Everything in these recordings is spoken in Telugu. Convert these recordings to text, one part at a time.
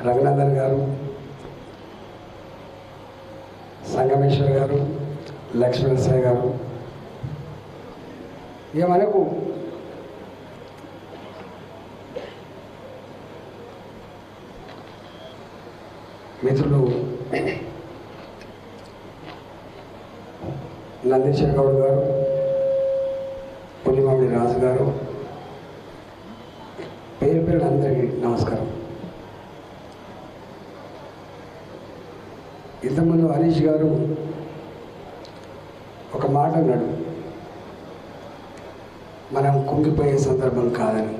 రఘునందన్ గారు సంగమేశ్వర్ గారు లక్ష్మణసాయి గారు ఇక మనకు మిత్రులు నందీశ్వర్ గౌడ్ గారు పులిమామిడి రాజు గారు పేరు పేరు అందరికీ నమస్కారం ఇంతకుముందు హరీష్ గారు ఒక మాట అన్నాడు. మనం కుంగిపోయే సందర్భం కాదని.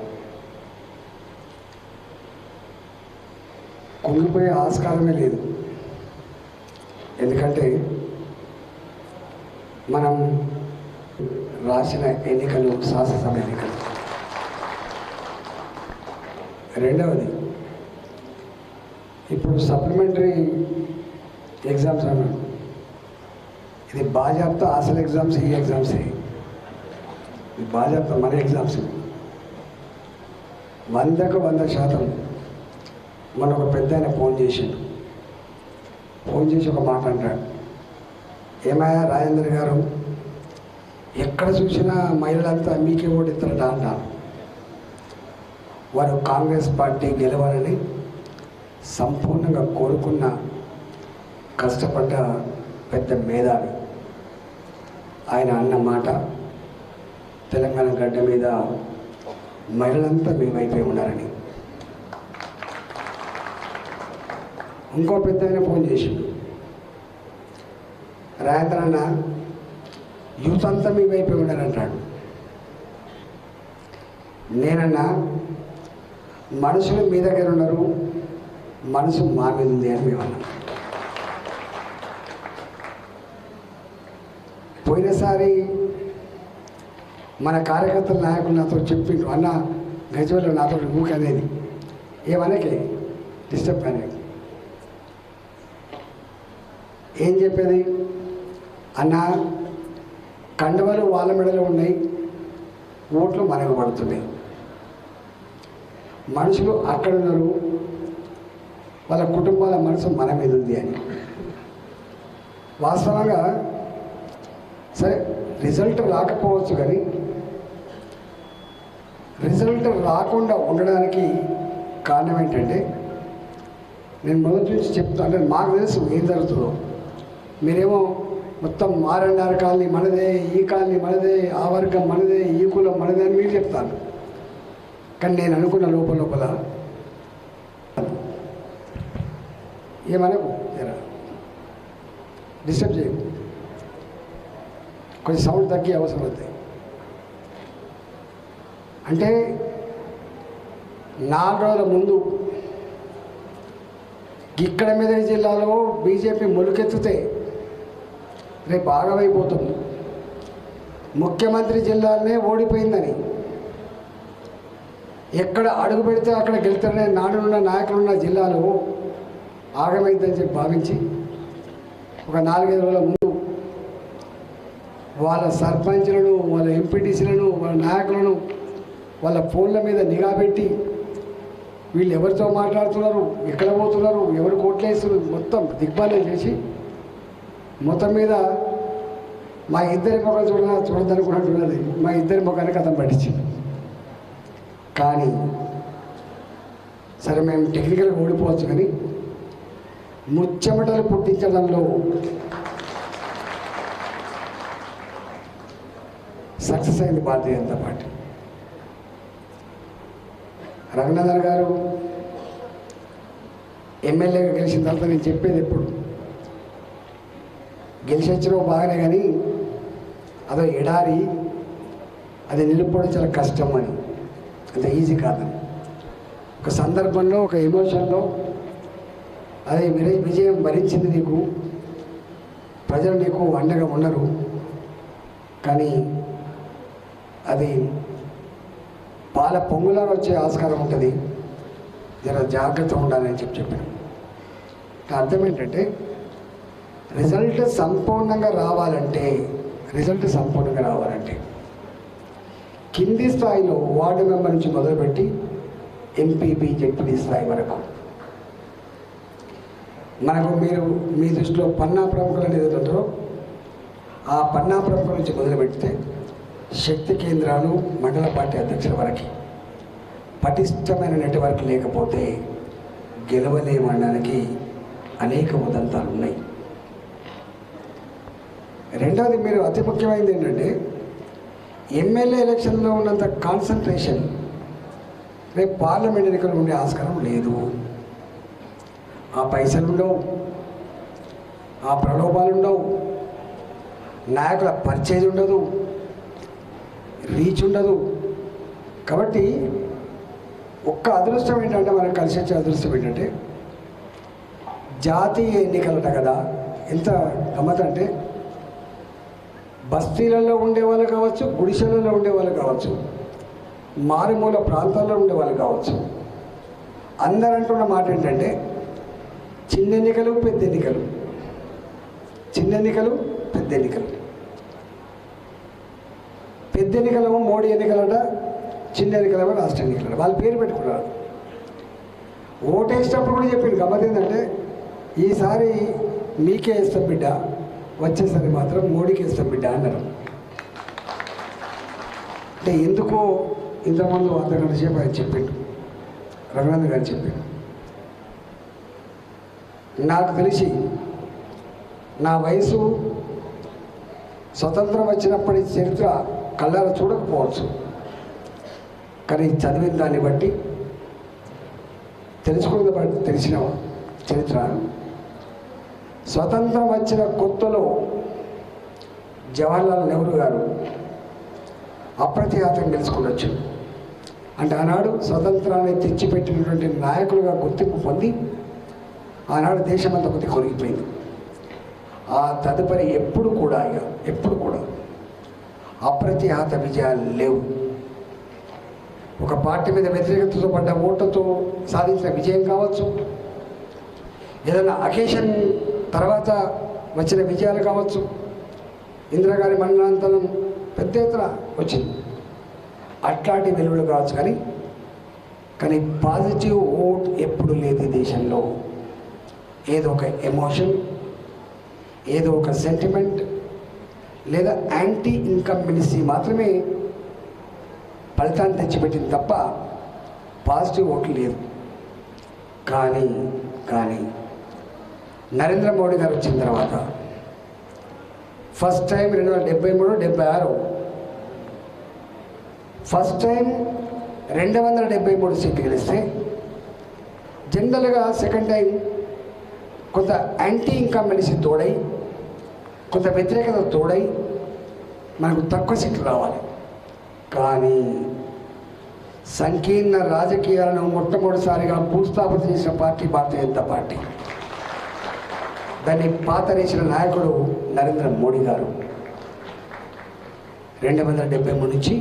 కుంగిపోయే ఆస్కారమే లేదు. ఎందుకంటే మనం రాసిన ఎన్నికలు శాసనసభ ఎన్నికలు. రెండవది ఇప్పుడు సప్లిమెంటరీ ఎగ్జామ్స్ అన్నాడు ఇది బాజాప్తా అసలు ఎగ్జామ్స్ ఈ ఎగ్జామ్స్ ఇది బాజాప్తా మన ఎగ్జామ్స్ వందకు వంద శాతం మన ఒక పెద్ద ఆయన ఫోన్ చేసిండు ఫోన్ చేసి ఒక మాట అంటాడు. ఏమయ్యా రాజేంద్ర గారు ఎక్కడ చూసినా మహిళలంతా మీకే ఓడిస్తారట అంటారు. వారు కాంగ్రెస్ పార్టీ గెలవాలని సంపూర్ణంగా కోరుకున్న కష్టపడ్డ పెద్ద మేధావి. ఆయన అన్న మాట తెలంగాణ గడ్డ మీద మహిళలంతా మేమైపోయి ఉన్నారని ఇంకో పెద్ద ఆయన ఫోన్ చేసిండు. రాయంత్ర యూత్ అంతా మేమైపోయి ఉన్నారంటాడు నేనన్నా మనుషులు మీ దగ్గర ఉన్నారు మనసు మా మీద ఉంది అని మేము అన్నాం పోయినసారి మన కార్యకర్తల నాయకులు నాతో చెప్పిండ్రు అన్న గజవల్లో నాతో ఊక అనేది. ఏమనకే డిస్టర్బ్ అనేది. ఏం చెప్పేది? అన్న కండవలు వాళ్ళ మెడలో ఉన్నాయి ఓట్లు మనకు పడుతున్నాయి. మనుషులు అక్కడ ఉన్నారు వాళ్ళ కుటుంబాల మనసు మన మీద ఉంది అని. వాస్తవంగా సరే రిజల్ట్ రాకపోవచ్చు కానీ రిజల్ట్ రాకుండా ఉండడానికి కారణం ఏంటంటే నేను మొదటి నుంచి చెప్తాను అంటే మాకు తెలుసు ఏం జరుగుతుందో. మీరేమో మొత్తం ఆర్ఎన్ఆర్ కాలనీ మనదే ఈ కాలనీ మనదే ఆ వర్గం మనదే ఈ కులం మనదే అని మీరు చెప్తాను కానీ నేను అనుకున్న లోపల లోపల ఏమనకు? జరా. డిస్టర్బ్ చేయకు. కొంచెం సౌండ్ తగ్గి అవసరం అవుతాయి అంటే నాలుగు రోజుల ముందు ఇక్కడ మెదక్ జిల్లాలో బీజేపీ మొలుకెత్తితే రేపు భాగమైపోతుంది ముఖ్యమంత్రి జిల్లానే ఓడిపోయిందని. ఎక్కడ అడుగు పెడితే అక్కడ గెలుతారనే నాడున్న నాయకులున్న జిల్లాలో ఆగమైందని చెప్పి భావించి ఒక నాలుగైదు రోజుల ముందు వాళ్ళ సర్పంచ్లను వాళ్ళ ఎంపీటీసీలను వాళ్ళ నాయకులను వాళ్ళ ఫోన్ల మీద నిఘా పెట్టి వీళ్ళు ఎవరితో మాట్లాడుతున్నారు ఎక్కడ పోతున్నారు ఎవరు కోట్లేస్తున్నారు మొత్తం దిగ్బాలం చేసి మొత్తం మీద మా ఇద్దరి ముఖం చూడ చూడదనుకున్నట్టున్నది. మా ఇద్దరి ముఖాన్ని కథం పట్టించింది. కానీ సరే మేము టెక్నికల్గా ఓడిపోవచ్చు కానీ ముచ్చెమటలు పుట్టించడంలో సక్సెస్ అయింది భారతీయ జనతా పార్టీ. రంగనాథర్ గారు ఎమ్మెల్యేగా గెలిచిన తర్వాత నేను చెప్పేది ఎప్పుడు గెలిచి వచ్చిన బాగానే కానీ అదో ఎడారి అది నిలుపుకోవడం చాలా కష్టం అని. అంత ఈజీ కాదని. ఒక సందర్భంలో ఒక ఎమోషన్లో అదే విజయ విజయం భరించింది నీకు ప్రజలు నీకు అండగా ఉండరు కానీ అది పాల పొంగులో వచ్చే ఆస్కారం ఉంటుంది. జర జాగ్రత్త ఉండాలని చెప్పి చెప్పాను. అర్థం ఏంటంటే రిజల్ట్ సంపూర్ణంగా రావాలంటే రిజల్ట్ సంపూర్ణంగా రావాలంటే కింది స్థాయిలో వార్డు మెంబర్ నుంచి మొదలుపెట్టి ఎంపీపీ జడ్పీ స్థాయి వరకు. మనకు మీరు మీ దృష్టిలో పన్నా ప్రముఖులు అనేది ఉంటారో ఆ పన్నా ప్రముఖుల నుంచి మొదలుపెడితే శక్తి కేంద్రాలు మండల పార్టీ అధ్యక్షుల వరకు పటిష్టమైన నెట్వర్క్ లేకపోతే గెలవలేమనడానికి అనేక ఉదంతాలు ఉన్నాయి. రెండవది మీరు అతి ముఖ్యమైనది ఏంటంటే ఎమ్మెల్యే ఎలక్షన్లో ఉన్నంత కాన్సన్ట్రేషన్ రేపు పార్లమెంట్ ఎన్నికలు ఉండే ఆస్కారం లేదు. ఆ పైసలు ఉండవు ఆ ప్రలోభాలు ఉండవు నాయకుల పరిచేజ్ ఉండదు రీచ్ ఉండదు. కాబట్టి ఒక్క అదృష్టం ఏంటంటే మనకు కలిసి వచ్చే అదృష్టం ఏంటంటే జాతీయ ఎన్నికలట కదా. ఎంత గమ్మత్ అంటే బస్తీలలో ఉండేవాళ్ళు కావచ్చు గుడిసెలలో ఉండేవాళ్ళు కావచ్చు మారుమూల ప్రాంతాల్లో ఉండేవాళ్ళు కావచ్చు. అందరూ అంటున్న మాట ఏంటంటే చిన్న ఎన్నికలు పెద్ద ఎన్నికలు. చిన్న ఎన్నికలు పెద్ద ఎన్నికలు. పెద్ద ఎన్నికలేమో మోడీ ఎన్నికలట చిన్న ఎన్నికలేమో రాష్ట్ర ఎన్నికలట. వాళ్ళు పేరు పెట్టుకున్నారు. ఓటేసేటప్పుడు కూడా చెప్పింది గమ్మత్ ఏంటంటే ఈసారి మీకే ఇస్తాం బిడ్డ వచ్చేసరి మాత్రం మోడీకి ఇస్తాం బిడ్డ అన్నారు. అంటే ఎందుకో ఇంతకుముందు అర్ధగంట సేపు ఆయన చెప్పిండు. రఘునంద్ గారు చెప్పిండు. నాకు తెలిసి నా వయసు స్వతంత్రం వచ్చినప్పటి చరిత్ర కళ్ళారా చూడకపోవచ్చు. కానీ చదివిన దాన్ని బట్టి తెలుసుకున్న బట్టి తెలిసిన చరిత్ర. స్వతంత్రం వచ్చిన కొత్తలో జవహర్లాల్ నెహ్రూ గారు అప్రతిహాతం గెలుచుకునొచ్చు. అంటే ఆనాడు స్వతంత్రాన్ని తెచ్చిపెట్టినటువంటి నాయకులుగా గుర్తింపు పొంది ఆనాడు దేశమంతా కొద్ది కొరిగిపోయింది. ఆ తదుపరి ఎప్పుడు కూడా ఇక ఎప్పుడు కూడా అప్రతిహత విజయాలు లేవు. ఒక పార్టీ మీద వ్యతిరేకతతో పడ్డ ఓట్లతో సాధించిన విజయం కావచ్చు. ఏదైనా అకేషన్ తర్వాత వచ్చిన విజయాలు కావచ్చు. ఇందిరాగారి మరణాంతరం పెద్ద ఎత్తున వచ్చింది. అట్లాంటి వెలువలు కావచ్చు కానీ కానీ పాజిటివ్ ఓట్ ఎప్పుడు లేదు దేశంలో. ఏదో ఒక ఎమోషన్ ఏదో ఒక సెంటిమెంట్ లేదా యాంటీ ఇన్కంబెన్సీ మాత్రమే ఫలితాన్ని తెచ్చిపెట్టింది తప్ప పాజిటివ్ ఓట్లు లేదు. కానీ కానీ నరేంద్ర మోడీ గారు వచ్చిన తర్వాత ఫస్ట్ టైం రెండు వేల డెబ్బై మూడు డెబ్బై ఆరు ఫస్ట్ టైం రెండు వందల డెబ్బై మూడు సీట్లు గెలిస్తే జనరల్గా సెకండ్ టైం కొంత యాంటీ ఇన్కంబెన్సీ తోడై కొంత వ్యతిరేకత తోడై మనకు తక్కువ సీట్లు రావాలి. కానీ సంకీర్ణ రాజకీయాలను మొట్టమొదటిసారిగా భూస్థాపన చేసిన పార్టీ భారతీయ జనతా పార్టీ. దాన్ని పాతరేసిన నాయకుడు నరేంద్ర మోడీ గారు. రెండు వందల డెబ్బై మూడు నుంచి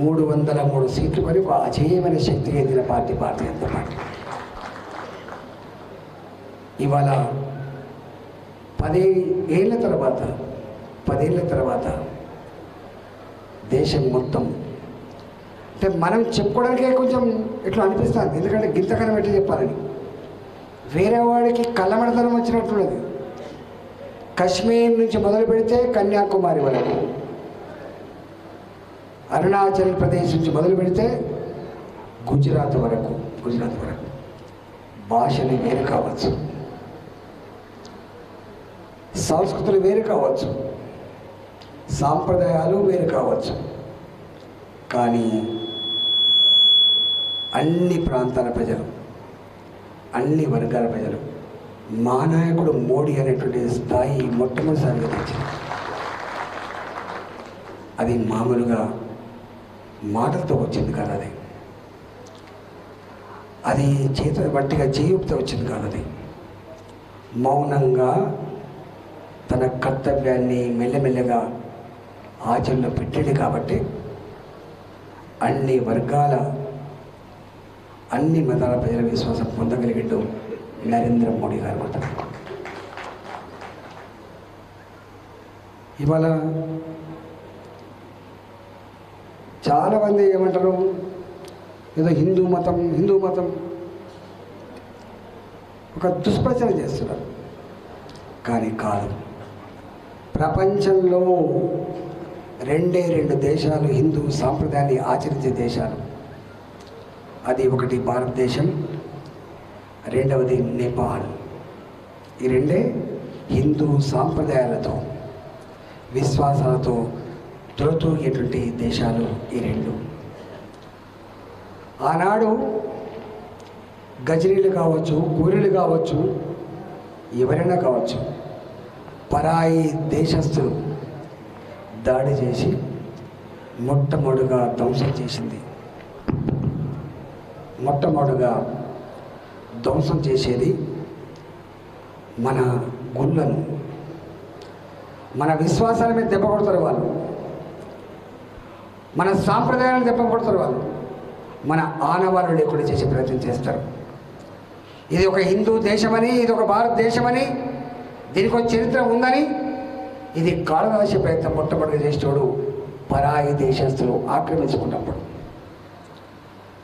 మూడు వందల మూడు సీట్లు కొని ఒక అజేయమైన శక్తి ఎదిగిన పార్టీ భారతీయ జనతా పార్టీ. ఇవాళ పదే ఏళ్ళ తర్వాత పదేళ్ళ తర్వాత దేశం మొత్తం. అంటే మనం చెప్పుకోవడానికే కొంచెం ఇట్లా అనిపిస్తుంది. ఎందుకంటే గింతకనం ఎట్లా చెప్పాలని. వేరే వాడికి కళ్ళమడతనం వచ్చినట్టున్నది కశ్మీర్ నుంచి మొదలు పెడితే కన్యాకుమారి వరకు. అరుణాచల్ ప్రదేశ్ నుంచి మొదలు పెడితే గుజరాత్ వరకు గుజరాత్ వరకు. భాషలు వేరు కావచ్చు. సంస్కృతులు వేరు కావచ్చు. సాంప్రదాయాలు వేరు కావచ్చు. కానీ అన్ని ప్రాంతాల ప్రజలు అన్ని వర్గాల ప్రజలు మా నాయకుడు మోడీ అనేటువంటి స్థాయి మొట్టమొదటిసారిగా తెచ్చింది అది మామూలుగా మాటలతో వచ్చింది కాదు అది. అది చేతుల బట్టిగా చేయుక్తో వచ్చింది కాదు అది. మౌనంగా తన కర్తవ్యాన్ని మెల్లమెల్లగా ఆచరణలో పెట్టింది కాబట్టి అన్ని వర్గాల అన్ని మతాల ప్రజల విశ్వాసం పొందగలిగిండు నరేంద్ర మోడీ గారు మాత్రం. ఇవాళ చాలామంది ఏమంటారు? ఏదో హిందూ మతం హిందూ మతం ఒక దుష్ప్రచారం చేస్తున్నారు. కానీ కాదు. ప్రపంచంలో రెండే రెండు దేశాలు హిందూ సాంప్రదాయాన్ని ఆచరించే దేశాలు. అది ఒకటి భారతదేశం రెండవది నేపాల్. ఈ రెండే హిందూ సాంప్రదాయాలతో విశ్వాసాలతో తులతూగేటువంటి దేశాలు ఈ రెండు. ఆనాడు గజనీలు కావచ్చు కూలీలు కావచ్చు ఎవరైనా కావచ్చు పరాయి దేశస్తులు దాడి చేసి మొట్టమొదటిగా ధ్వంసం చేసింది. మొట్టమొదటిగా ధ్వంసం చేసేది మన గుళ్ళను. మన విశ్వాసాల మీద దెబ్బ కొడతారు వాళ్ళు. మన సాంప్రదాయాలను దెబ్బ కొడతారు వాళ్ళు. మన ఆనవాళ్ళు లేకుండా చేసే ప్రయత్నం చేస్తారు. ఇది ఒక హిందూ దేశమని ఇది ఒక భారతదేశమని దీనికి ఒక చరిత్ర ఉందని? ఇది కాళనాశ ప్రయత్నం మొట్టమొదటి చేసేవాడు పరాయి దేశస్తులు ఆక్రమించుకున్నప్పుడు.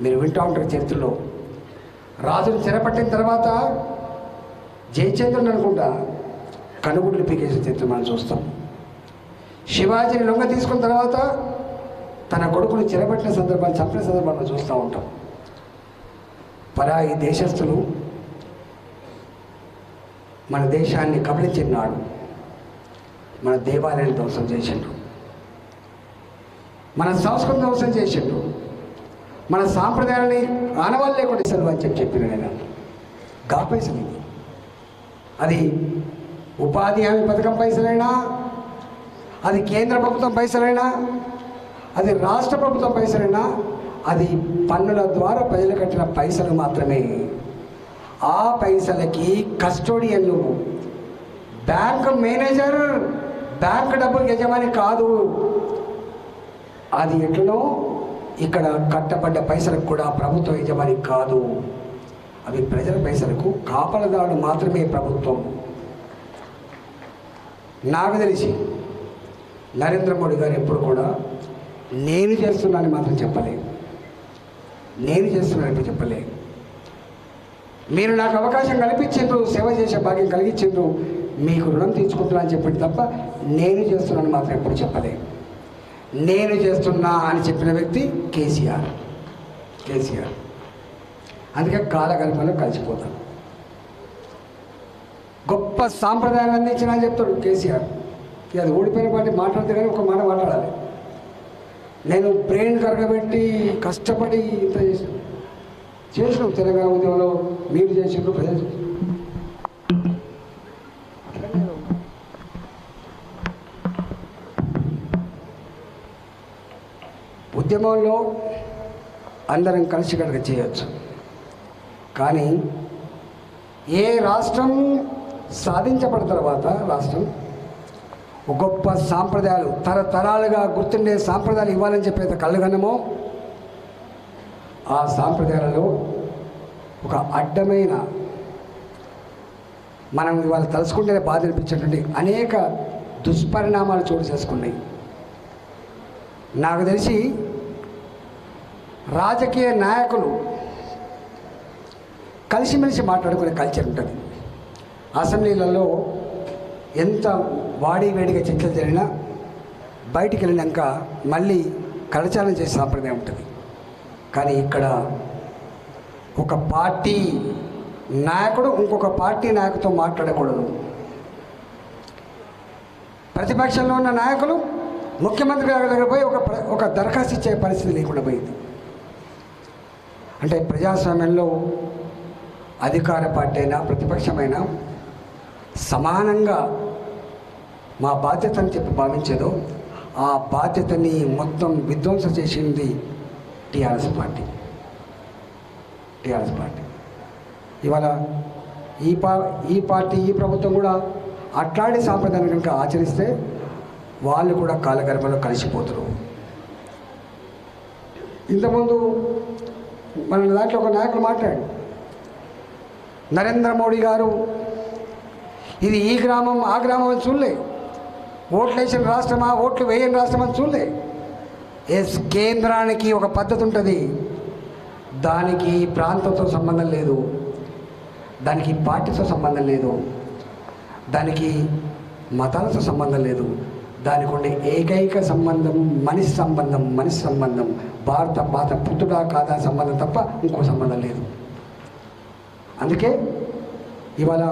మీరు వింటూ ఉంటారు చరిత్రలో. రాజును చెరపట్టిన తర్వాత జయచంద్రుని అనుకుంటా కనుగుడ్లు పీకేసిన చరిత్ర మనం చూస్తాం. శివాజీని లొంగ తీసుకున్న తర్వాత తన కొడుకుని చెరబట్టిన సందర్భాన్ని చంపిన సందర్భాన్ని చూస్తూ ఉంటాం. పరాయి దేశస్తులు మన దేశాన్ని కబలించినాడు మన దేవాలయాన్ని ధ్వంసం చేసిండు. మన సంస్కృతి ధ్వంసం చేసిండు. మన సాంప్రదాయాన్ని ఆనవాళ్ళు లేకుండా సెలవు అని చెప్పి చెప్పిన నేను గా పైసలు అది ఉపాధి హామీ పథకం పైసలైనా అది కేంద్ర ప్రభుత్వం పైసలైనా అది రాష్ట్ర ప్రభుత్వం పైసలైనా అది పన్నుల ద్వారా ప్రజలు కట్టిన పైసలు మాత్రమే. ఆ పైసలకి కస్టోడియన్లు బ్యాంక్ మేనేజర్ బ్యాంక్ డబ్బు యజమాని కాదు. అది ఎట్లనో ఇక్కడ కట్టబడ్డ పైసలకు కూడా ప్రభుత్వ యజమాని కాదు. అవి ప్రజల పైసలకు కాపలదారుడు మాత్రమే ప్రభుత్వం. నాకు తెలిసి నరేంద్ర మోడీ గారు ఎప్పుడు కూడా నేను చేస్తున్నానని మాత్రం చెప్పలేదు. నేను చేస్తున్నానని చెప్పలేదు. మీరు నాకు అవకాశం కల్పించిండ్రు సేవ చేసే భాగ్యం కలిగించిండ్రు మీకు రుణం తీర్చుకుంటున్నా అని చెప్పండి తప్ప నేను చేస్తున్నాను మాత్రం ఎప్పుడు చెప్పలేదు నేను చేస్తున్నా అని చెప్పిన వ్యక్తి కేసీఆర్. కేసీఆర్. అందుకే కాలకల్పంలో కలిసిపోతాను గొప్ప సాంప్రదాయాన్ని అందించిన అని చెప్తాడు కేసీఆర్. అది ఓడిపోయిన పాటి మాట్లాడితే కానీ ఒక మాట మాట్లాడాలి. నేను బ్రెయిన్ కరగబెట్టి కష్టపడి ఇంత చేసిన చేసినాం తెలంగాణ ఉద్యమంలో మీరు చేసిండ్రు ప్రజలు ఉద్యమంలో అందరం కలిసి కనుక చేయొచ్చు. కానీ ఏ రాష్ట్రం సాధించబడిన తర్వాత రాష్ట్రం గొప్ప సాంప్రదాయాలు తరతరాలుగా గుర్తుండే సాంప్రదాయాలు ఇవ్వాలని చెప్పేది కళ్ళగనమో ఆ సాంప్రదాయాలలో ఒక అడ్డమైన మనం ఇవాళ తలుచుకుంటేనే బాధ అనిపించేటువంటి అనేక దుష్పరిణామాలు చోటు చేసుకున్నాయి. నాకు తెలిసి రాజకీయ నాయకులు కలిసిమెలిసి మాట్లాడుకునే కల్చర్ ఉంటుంది. అసెంబ్లీలలో ఎంత వాడి వేడిగా చర్చలు జరిగినా బయటికి వెళ్ళినాక మళ్ళీ కరచాలనం చేసే సాంప్రదాయం ఉంటుంది. కానీ ఇక్కడ ఒక పార్టీ నాయకుడు ఇంకొక పార్టీ నాయకుతో మాట్లాడకూడదు. ప్రతిపక్షంలో ఉన్న నాయకులు ముఖ్యమంత్రి గారి దగ్గర పోయి ఒక ఒక దరఖాస్తు ఇచ్చే పరిస్థితి లేకుండా పోయింది. అంటే ప్రజాస్వామ్యంలో అధికార పార్టీ అయినా ప్రతిపక్షమైనా సమానంగా మా బాధ్యత అని చెప్పి భావించేదో ఆ బాధ్యతని మొత్తం విధ్వంసం చేసింది టీఆర్ఎస్ పార్టీ. TRS party. ఇవాళ ఈ పా ఈ పార్టీ ఈ ప్రభుత్వం కూడా అట్లాంటి సాంప్రదాయాన్ని కనుక ఆచరిస్తే వాళ్ళు కూడా కాలగర్భంలో కలిసిపోతారు. ఇంతకుముందు మన దాంట్లో ఒక నాయకుడు మాట్లాడు నరేంద్ర మోడీ గారు ఇది ఈ గ్రామం ఆ గ్రామం అని చూడలే. ఓట్లు వేసిన రాష్ట్రమా ఓట్లు వేయని రాష్ట్రం అని చూడలే. ఎస్ కేంద్రానికి ఒక పద్ధతి ఉంటుంది. దానికి ప్రాంతంతో సంబంధం లేదు. దానికి పార్టీతో సంబంధం లేదు. దానికి మతాలతో సంబంధం లేదు. దానికి ఉండే ఏకైక సంబంధం మనిషి సంబంధం మనిషి సంబంధం. భారత భారత పుత్రుడా కాదా సంబంధం తప్ప ఇంకో సంబంధం లేదు. అందుకే ఇవాళ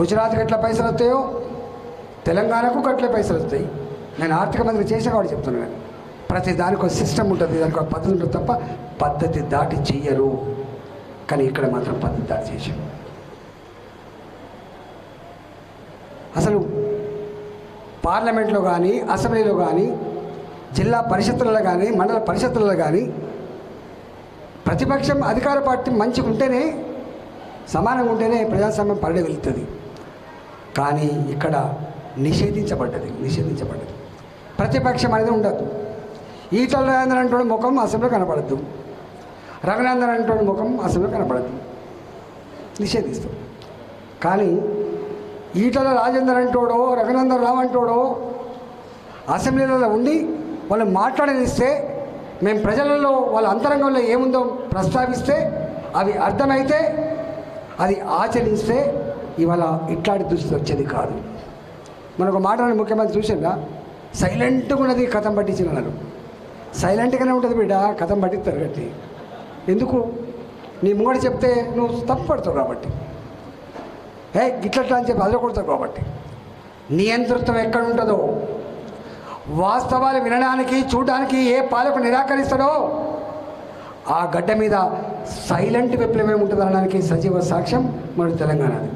గుజరాత్కి ఎట్లా పైసలు వస్తాయో తెలంగాణకు గట్లే పైసలు వస్తాయి నేను ఆర్థిక మంత్రి చేసే కాబట్టి చెప్తున్నాను ప్రతి దానికి ఒక సిస్టమ్ ఉంటుంది దానికి ఒక పద్ధతి ఉంటుంది తప్ప పద్ధతి దాటి చెయ్యరు. కానీ ఇక్కడ మాత్రం పద్ధతి దాటి చేశారు. అసలు పార్లమెంట్లో కానీ అసెంబ్లీలో కానీ జిల్లా పరిషత్తులలో కానీ మండల పరిషత్తులలో కానీ ప్రతిపక్షం అధికార పార్టీ మంచిగా ఉంటేనే సమానంగా ఉంటేనే ప్రజాస్వామ్యం పరిడి వెళ్తుంది కానీ ఇక్కడ నిషేధించబడ్డది నిషేధించబడ్డది. ప్రతిపక్షం అనేది ఉండదు. ఈటల రాజేంద్ర అంటున్న ముఖం అసెంబ్లీలో కనపడద్దు. రఘునందన్ అంటున్న ముఖం అసెంబ్లీలో కనపడద్దు. నిషేధిస్తాం. కానీ ఈటల రాజేందర్ అంటోడో రఘునందన్ రావు అంటోడో అసెంబ్లీలలో ఉండి వాళ్ళు మాట్లాడనిస్తే మేము ప్రజలలో వాళ్ళ అంతరంగంలో ఏముందో ప్రస్తావిస్తే అవి అర్థమైతే అది ఆచరిస్తే ఇవాళ ఇట్లాంటి దుస్థితి వచ్చేది కాదు. మనకు మాట్లాడిన ముఖ్యమంత్రి చూసిందా సైలెంట్గా ఉన్నది కథం పట్టించిన అన్నారు సైలెంట్గానే ఉంటుంది బిడ్డ కథం పట్టిస్తారు గట్టి. ఎందుకు? నీ ముంగడు చెప్తే నువ్వు తప్పు పడతావు కాబట్టి. ఏ గిట్లట్లా అని చెప్పి అదరకొడతావు కాబట్టి. నియంతృత్వం ఎక్కడ ఉంటుందో వాస్తవాలు వినడానికి చూడడానికి ఏ పాలకు నిరాకరిస్తాడో ఆ గడ్డ మీద సైలెంట్ విప్లవం ఏముంటుంది అనడానికి సజీవ సాక్ష్యం మరి తెలంగాణది.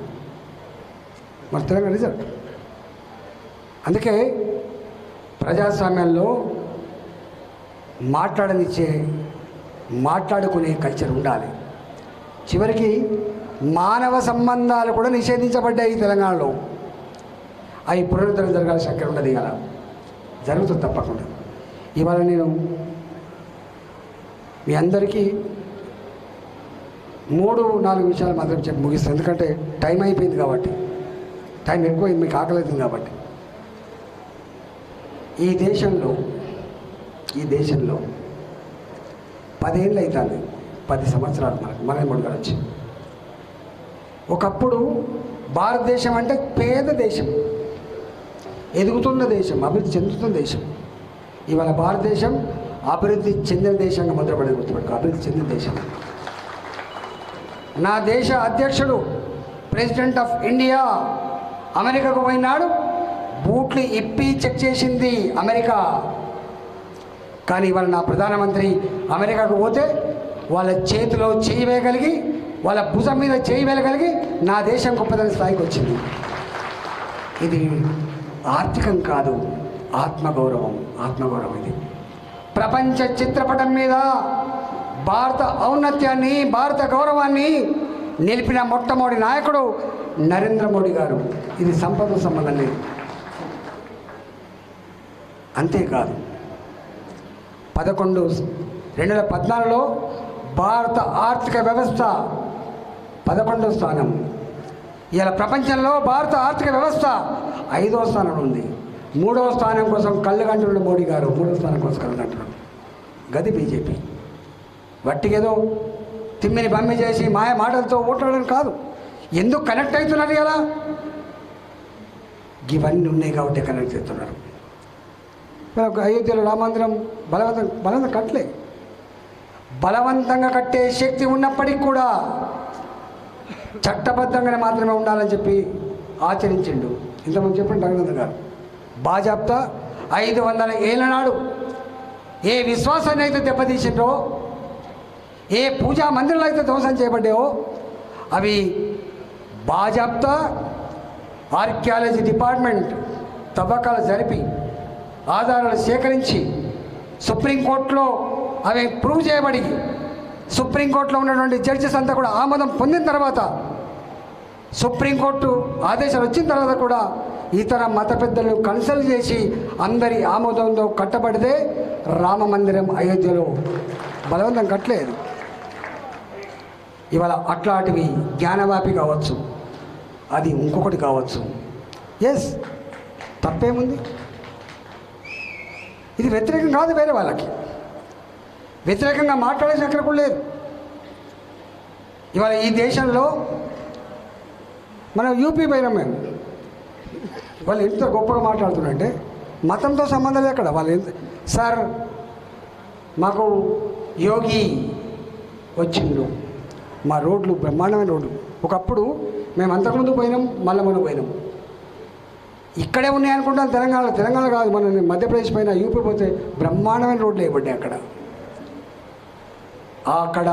మరి తెలంగాణ రిజల్ట్. అందుకే ప్రజాస్వామ్యంలో మాట్లాడనిచ్చే మాట్లాడుకునే కల్చర్ ఉండాలి. చివరికి మానవ సంబంధాలు కూడా నిషేధించబడ్డాయి తెలంగాణలో. అవి పునరుద్ధరణ జరగాల్సిన శంకర ఉండదు ఇలా జరుగుతుంది తప్పకుండా. ఇవాళ నేను మీ అందరికీ మూడు నాలుగు విషయాలు మాత్రం చెప్పి ముగిస్తాను ఎందుకంటే టైం అయిపోయింది కాబట్టి. టైం ఎక్కువైంది మీకు ఆకలేదు కాబట్టి. ఈ దేశంలో ఈ దేశంలో పదేళ్ళు అవుతుంది పది సంవత్సరాలు మనకు మన మూడు వచ్చి. ఒకప్పుడు భారతదేశం అంటే పేద దేశం. ఎదుగుతున్న దేశం అభివృద్ధి చెందుతున్న దేశం. ఇవాళ భారతదేశం అభివృద్ధి చెందిన దేశంగా ముద్రపడేది గుర్తుపెట్టుకో అభివృద్ధి చెందిన దేశం. నా దేశ అధ్యక్షుడు ప్రెసిడెంట్ ఆఫ్ ఇండియా అమెరికాకు పోయినాడు. బూట్లు ఇప్పి చెక్ చేసింది అమెరికా. కానీ ఇవాళ నా ప్రధానమంత్రి అమెరికాకు పోతే వాళ్ళ చేతిలో చేయి వేయగలిగి వాళ్ళ భుజం మీద చేయి వేయగలిగి నా దేశం గొప్పదని స్థాయికి వచ్చింది. ఇది ఆర్థికం కాదు ఆత్మగౌరవం ఆత్మగౌరవం ఇది. ప్రపంచ చిత్రపటం మీద భారత ఔన్నత్యాన్ని భారత గౌరవాన్ని నిలిపిన మొట్టమొదటి నాయకుడు నరేంద్ర మోడీ గారు. ఇది సంపద సంబంధం లేదు. అంతేకాదు. పదకొండు రెండు వేల పద్నాలుగులో భారత ఆర్థిక వ్యవస్థ పదకొండో స్థానం. ఇలా ప్రపంచంలో భారత ఆర్థిక వ్యవస్థ ఐదో స్థానంలో ఉంది. మూడవ స్థానం కోసం కళ్ళు మోడీ గారు. మూడవ స్థానం కోసం కళ్ళు గది బీజేపీ. వట్టికేదో తిమ్మిని బమ్మి చేసి మాయ మాటలతో ఓట్లాడడం కాదు. ఎందుకు కనెక్ట్ అవుతున్నారు ఇలా ఇవన్నీ ఉన్నాయి కాబట్టి కనెక్ట్ అవుతున్నారు. మరి ఒక అయోధ్యలో రామందిరం బలవంతం బలవంతం కట్టలే. బలవంతంగా కట్టే శక్తి ఉన్నప్పటికీ కూడా చట్టబద్ధంగానే మాత్రమే ఉండాలని చెప్పి ఆచరించిండు. ఇంతమంది చెప్పండి రఘునందన్ గారు. బాజాప్తా ఐదు వందల ఏళ్ళ నాడు ఏ విశ్వాసాన్ని అయితే దెబ్బతీసిండ్రో ఏ పూజా మందిరాలు అయితే ధ్వంసం చేయబడ్డాయో అవి బాజాప్తా ఆర్కియాలజీ డిపార్ట్మెంట్ తవ్వకాలు జరిపి ఆధారాలు సేకరించి సుప్రీంకోర్టులో అవి ప్రూవ్ చేయబడి సుప్రీంకోర్టులో ఉన్నటువంటి జడ్జెస్ అంతా కూడా ఆమోదం పొందిన తర్వాత సుప్రీంకోర్టు ఆదేశాలు వచ్చిన తర్వాత కూడా ఇతర మత పెద్దలను కన్సల్ట్ చేసి అందరి ఆమోదంతో కట్టబడితే రామ మందిరం అయోధ్యలో బలవంతం కట్టలేదు. ఇవాళ అట్లాంటివి జ్ఞానవాపి కావచ్చు అది ఇంకొకటి కావచ్చు. ఎస్ తప్పేముంది? ఇది వ్యతిరేకం కాదు వేరే వాళ్ళకి. వ్యతిరేకంగా మాట్లాడే చక్ర కూడా లేదు. ఇవాళ ఈ దేశంలో మనం యూపీ పోయినాం మేము. వాళ్ళు ఎంత గొప్పగా మాట్లాడుతున్నారంటే మతంతో సంబంధం లేదు అక్కడ. వాళ్ళు ఎంత సార్ మాకు యోగి వచ్చిండు. మా రోడ్లు బ్రహ్మాండమైన రోడ్లు. ఒకప్పుడు మేము అంతకుముందు పోయినాం మళ్ళీ మనం పోయినాం. ఇక్కడే ఉన్నాయి అనుకుంటాం తెలంగాణలో తెలంగాణ కాదు మన మధ్యప్రదేశ్ పైన యూపీ పోతే బ్రహ్మాండమైన రోడ్లు వేయబడ్డాయి అక్కడ. అక్కడ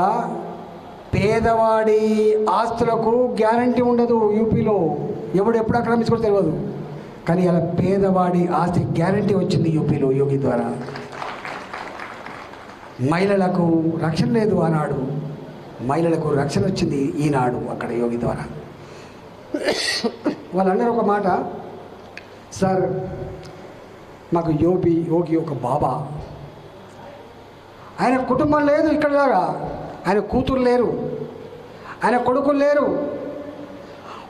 పేదవాడి ఆస్తులకు గ్యారంటీ ఉండదు యూపీలో. ఎవడు ఎప్పుడు ఆక్రమించుకో తెలియదు కానీ అలా పేదవాడి ఆస్తి గ్యారంటీ వచ్చింది యూపీలో యోగి ద్వారా. మహిళలకు రక్షణ లేదు ఆనాడు. మహిళలకు రక్షణ వచ్చింది ఈనాడు అక్కడ యోగి ద్వారా. వాళ్ళందరూ ఒక మాట సార్ మాకు యోగి యోగి ఒక బాబా. ఆయన కుటుంబం లేదు ఇక్కడలాగా ఆయన కూతురు లేరు. ఆయన కొడుకులు లేరు.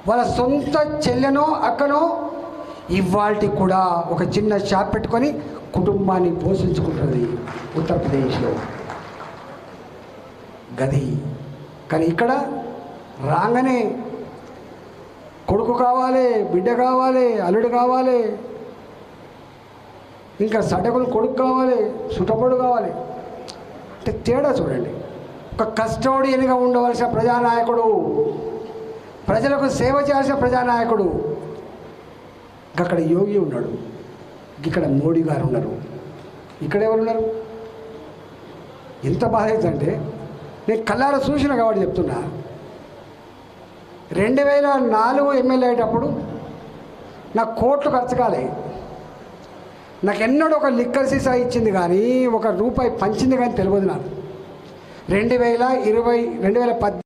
వాళ్ళ సొంత చెల్లెనో అక్కనో ఇవాళకి కూడా ఒక చిన్న షాప్ పెట్టుకొని కుటుంబాన్ని పోషించుకుంటుంది ఉత్తరప్రదేశ్లో. గది. కానీ ఇక్కడ రాగానే కొడుకు కావాలి బిడ్డ కావాలి అల్లుడు కావాలి. ఇంకా సటకులు కొడుకు కావాలి సుటపడు కావాలి. అంటే తేడా చూడండి. ఒక కస్టోడియన్గా ఉండవలసిన ప్రజానాయకుడు ప్రజలకు సేవ చేయాల్సిన ప్రజానాయకుడు. అక్కడ యోగి ఉన్నాడు. ఇక్కడ మోడీ గారు ఉన్నారు. ఇక్కడ ఎవరు ఉన్నారు? ఎంత బాధ అంటే నేను కళ్ళారా చూసిన కాబట్టి చెప్తున్నా. రెండు వేల నాలుగు ఎమ్మెల్యే అయ్యేటప్పుడు నాకు కోట్లు ఖర్చు కాలే. నాకు ఎన్నడూ ఒక లిక్కర్ సీసా ఇచ్చింది కానీ ఒక రూపాయి పంచింది కానీ తెలియదు నాకు. రెండు వేల ఇరవై రెండు వేల పద్